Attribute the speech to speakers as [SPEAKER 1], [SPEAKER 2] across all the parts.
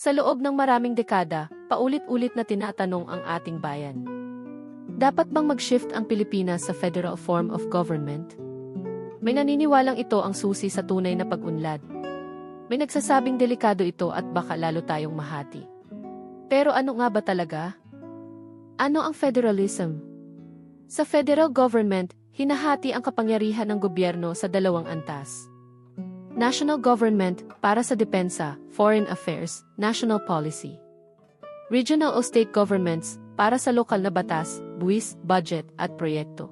[SPEAKER 1] Sa loob ng maraming dekada, paulit-ulit na tinatanong ang ating bayan. Dapat bang mag-shift ang Pilipinas sa federal form of government? May naniniwalang ito ang susi sa tunay na pag-unlad. May nagsasabing delikado ito at baka lalo tayong mahati. Pero ano nga ba talaga? Ano ang federalism? Sa federal government, hinahati ang kapangyarihan ng gobyerno sa dalawang antas. National government para sa depensa, foreign affairs, national policy. Regional o state governments para sa lokal na batas, buwis, budget at proyekto.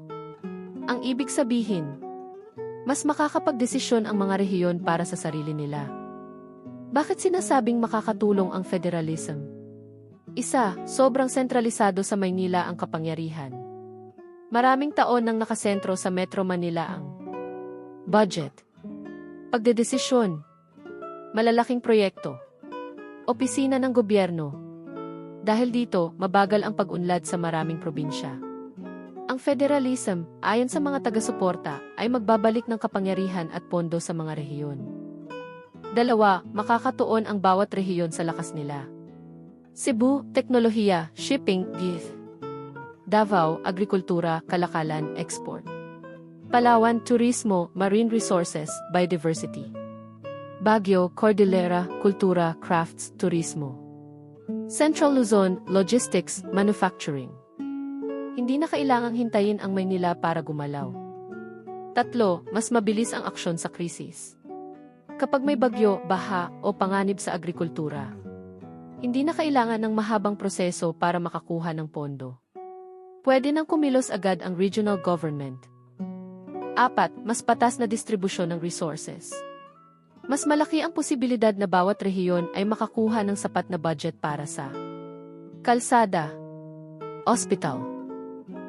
[SPEAKER 1] Ang ibig sabihin, mas makakapagdesisyon ang mga rehiyon para sa sarili nila. Bakit sinasabing makakatulong ang federalism? Isa, sobrang sentralisado sa Maynila ang kapangyarihan. Maraming taon nang nakasentro sa Metro Manila ang budget, pagdedesisyon, malalaking proyekto, opisina ng gobyerno. Dahil dito, mabagal ang pag-unlad sa maraming probinsya. Ang federalism, ayon sa mga taga-suporta, ay magbabalik ng kapangyarihan at pondo sa mga rehiyon. Dalawa, makakatuon ang bawat rehiyon sa lakas nila. Cebu, teknolohiya, shipping, gift. Davao, agrikultura, kalakalan, export. Palawan, turismo, marine resources, biodiversity. Baguio, Cordillera, kultura, crafts, turismo. Central Luzon, logistics, manufacturing. Hindi na kailangang hintayin ang Maynila para gumalaw. Tatlo, mas mabilis ang aksyon sa krisis. Kapag may bagyo, baha, o panganib sa agrikultura, hindi na kailangan ng mahabang proseso para makakuha ng pondo. Pwede nang kumilos agad ang regional government. Apat, mas patas na distribusyon ng resources. Mas malaki ang posibilidad na bawat rehiyon ay makakuha ng sapat na budget para sa kalsada, hospital,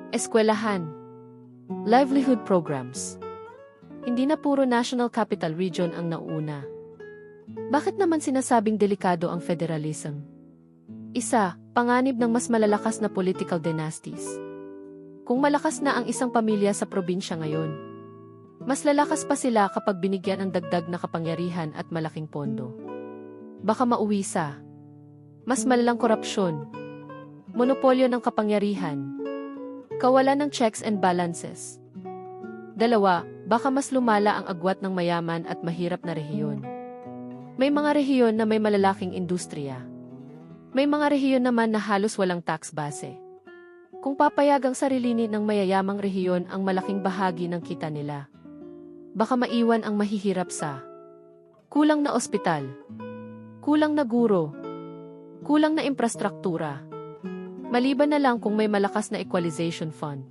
[SPEAKER 1] eskwelahan, livelihood programs. Hindi na puro National Capital Region ang nauna. Bakit naman sinasabing delikado ang federalism? Isa, panganib ng mas malalakas na political dynasties. Kung malakas na ang isang pamilya sa probinsya ngayon, mas lalakas pa sila kapag binigyan ng dagdag na kapangyarihan at malaking pondo. Baka mauwi sa mas malalang korupsyon, monopolyo ng kapangyarihan, kawalan ng checks and balances. Dalawa, baka mas lumala ang agwat ng mayaman at mahirap na rehiyon. May mga rehiyon na may malalaking industriya. May mga rehiyon naman na halos walang tax base. Kung papayagang sarilinin ng mayayamang rehiyon ang malaking bahagi ng kita nila, baka maiwan ang mahihirap sa kulang na ospital, kulang na guro, kulang na infrastruktura, maliban na lang kung may malakas na equalization fund.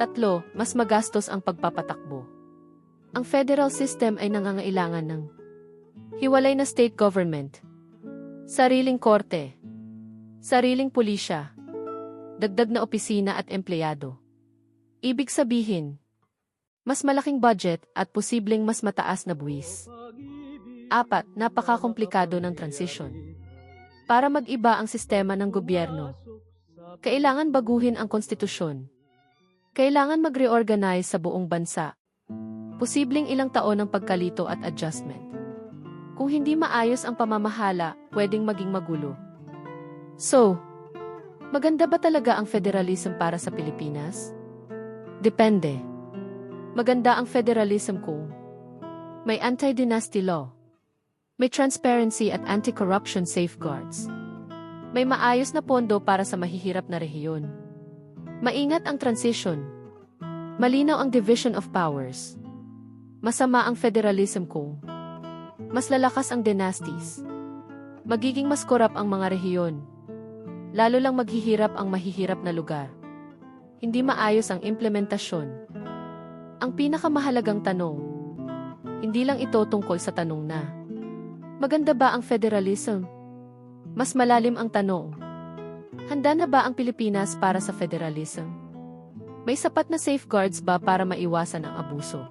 [SPEAKER 1] Tatlo, mas magastos ang pagpapatakbo. Ang federal system ay nangangailangan ng hiwalay na state government, sariling korte, sariling pulisya, dagdag na opisina at empleyado. Ibig sabihin, mas malaking budget at posibleng mas mataas na buwis. Apat, napakakomplikado ng transition. Para mag-iba ang sistema ng gobyerno, kailangan baguhin ang konstitusyon. Kailangan mag-reorganize sa buong bansa. Posibleng ilang taon ng pagkalito at adjustment. Kung hindi maayos ang pamamahala, pwedeng maging magulo. So, maganda ba talaga ang federalism para sa Pilipinas? Depende. Maganda ang federalism kung may anti-dynasty law, may transparency at anti-corruption safeguards, may maayos na pondo para sa mahihirap na rehiyon, maingat ang transition, malinaw ang division of powers, masama ang federalism kung mas lalakas ang dynasties, magiging mas korap ang mga rehiyon, lalo lang maghihirap ang mahihirap na lugar. Hindi maayos ang implementasyon. Ang pinakamahalagang tanong, hindi lang ito tungkol sa tanong na, maganda ba ang federalism? Mas malalim ang tanong, handa na ba ang Pilipinas para sa federalism? May sapat na safeguards ba para maiwasan ang abuso?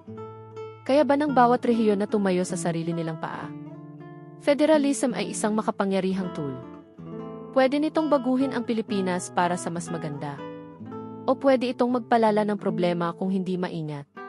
[SPEAKER 1] Kaya ba ng bawat rehiyon na tumayo sa sarili nilang paa? Federalism ay isang makapangyarihang tool. Pwede nitong baguhin ang Pilipinas para sa mas maganda. O pwede itong magpalala ng problema kung hindi maingat.